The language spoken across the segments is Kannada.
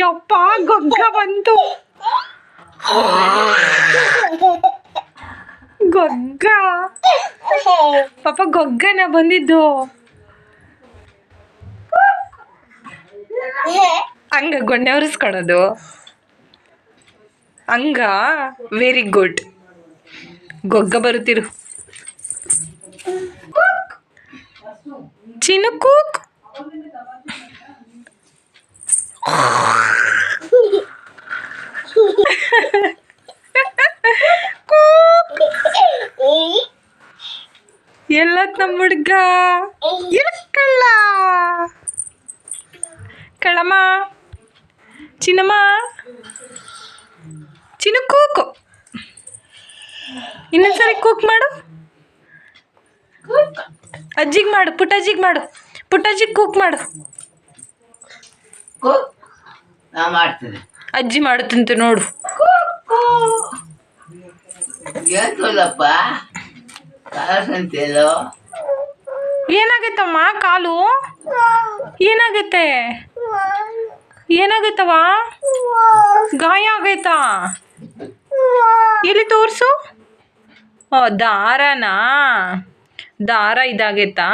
ಯಪ್ಪ ಗೊಗ್ಗ ಬಂತು. ಗೊಗ್ಗ ಪಾಪ ಗೊಗ್ಗನ ಬಂದಿದ್ದು. ಹಂಗ ಗೊಂಡೆ ಉರಿಸ್ಕೊಳೋದು ಹಂಗ ವೆರಿ ಗುಡ್ ಗೊಗ್ಗ ಬರುತ್ತಿರು. ಚಿನುಕೂಕ್ ಎಲ್ಲತ್ ನಮ್ಮ ಹುಡ್ಗ ಇರಕ್ಕಲ್ಲ ಕಳಮ್ಮ ಚಿನ್ನಮ್ಮ ಚಿನ್ನು ಕೂಕು ಇನ್ನೊಂದ್ಸರಿ ಕೂಕ್ ಮಾಡು ಅಜ್ಜಿಗೆ ಮಾಡು ಪುಟ್ಟಜ್ಜಿಗೆ ಮಾಡು ಪುಟ್ಟಜ್ಜಿಗೆ ಕುಕ್ ಮಾಡು. ಮಾಡ್ತೀನಿ. ಅಜ್ಜಿ ಮಾಡುತ್ತಂತೆ ನೋಡು. ಏನಾಗೈತಮ್ಮ ಕಾಲು ಏನಾಗೈತೆ ಏನಾಗೈತವ ಗಾಯ ಆಗೈತಾ? ಎಲ್ಲಿ ತೋರಿಸು? ಓ ದಾರನಾ? ದಾರ ಇದಾಗೈತಾ?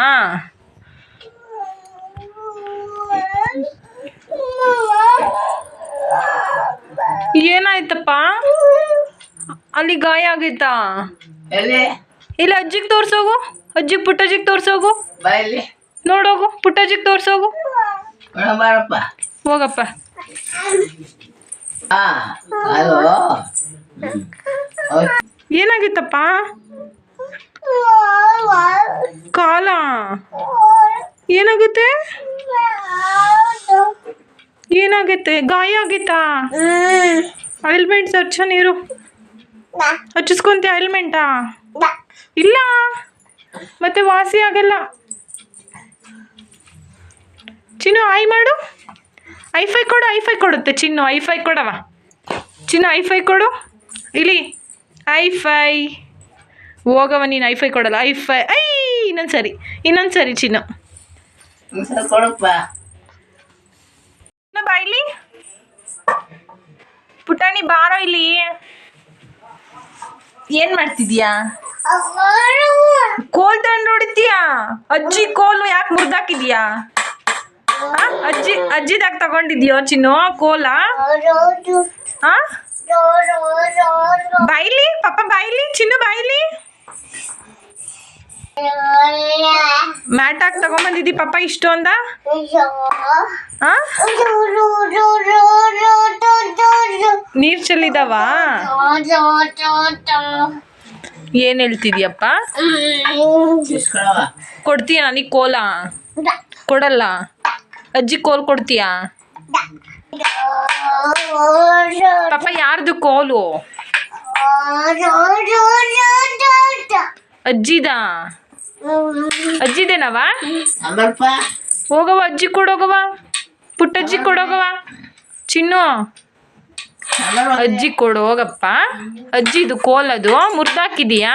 ಏನಾಯ್ತಪ್ಪ? ಅಲ್ಲಿ ಗಾಯ ಆಗೈತಾ? ಇಲ್ಲ ಅಜ್ಜಿಗೆ ತೋರ್ಸೋಗು ಅಜ್ಜಿಗೆ ಪುಟ್ಟಜ್ಜಿಗೆ ತೋರ್ಸೋಗು. ನೋಡೋಗು ಪುಟ್ಟಜ್ಜಿಗೆ ತೋರ್ಸೋಗು. ಹೋಗಪ್ಪ. ಏನಾಗಿತ್ತಪ್ಪ? ಏನಾಗುತ್ತೆ? ಏನಾಗುತ್ತೆ? ಗಾಯ ಆಗಿತ್ತಾ? ಆಯಿಲ್ಮೆಂಟ್ಸ್ ಹಚ್ಚ ನೀರು. ಹಚ್ಚಿಸ್ಕೊಂತೀಯ ಆಯಿಲ್ಮೆಂಟಾ ಇಲ್ಲ. ಮತ್ತೆ ವಾಸಿ ಆಗಲ್ಲ. ಚಿನ್ನು ಐ ಮಾಡು. ಐಫೈ ಕೊಡು ಐಫೈ ಕೊಡುತ್ತೆ ಚಿನ್ನು. ಐಫೈ ಕೊಡವ. ಚಿನ್ನು ಐಫೈ ಕೊಡು. ಇಲ್ಲಿ. ಐಫೈ ಹೋಗವ ನೀನು ಐಫೈ ಕೊಡಲ್ಲ. ಐಫೈ ಐ ಇನ್ನೊಂದು ಸರಿ ಇನ್ನೊಂದು ಸರಿ ಚಿನ್ನು. ಕೊಡಪ್ಪ. ಚಿನ್ನು ಬಾ ಇಲ್ಲಿ. ಪುಟಾಣಿ ಬಾರೋ ಇಲ್ಲಿ. ಏನ್ ಮಾಡ್ತಿದ್ಯಾ? ಕೋಲ್ ದಂಡ ಹೊಡಿತೀಯಾ ಅಜ್ಜಿ ಕೋಲು ಯಾಕೆ ಮುರ್ದಾಕಿದ್ಯಾ? ಅಜ್ಜಿ ಅಜ್ಜಿದಾಗ ತಗೊಂಡಿದ್ಯೋ ಚಿನ್ನು ಕೋಲ? ಬಾಯ್ಲಿ ಪಾಪ ಬಾಯ್ಲಿ ಚಿನ್ನು ಮ್ಯಾಟ್ ಹಾಕಿ ತಗೊಂಬಂದಿದ್ದಿ ಪಾಪ ಇಷ್ಟು ಅಂದ ನೀರ್ ಚೆಲ್ಲಿದಾವ? ಏನ್ ಹೇಳ್ತಿದ್ಯಪ್ಪ? ಕೊಡ್ತೀಯ ನನಗೆ ಕೋಲ? ಕೊಡಲ್ಲ. ಅಜ್ಜಿ ಕೋಲ್ ಕೊಡ್ತೀಯಾ? ಪಾಪ ಯಾರ್ದು ಕೋಲು? ಅಜ್ಜಿದ? ಅಜ್ಜಿದೇನವ? ಹೋಗವ ಅಜ್ಜಿ ಕೊಡೋಗವ ಪುಟ್ಟಜ್ಜಿ ಕೊಡೋಗವ ಚಿನ್ನು ಅಜ್ಜಿ ಕೊಡೋಗಪ್ಪ. ಅಜ್ಜಿದು ಕೋಲದು ಮುರ್ದಾಕಿದೀಯಾ?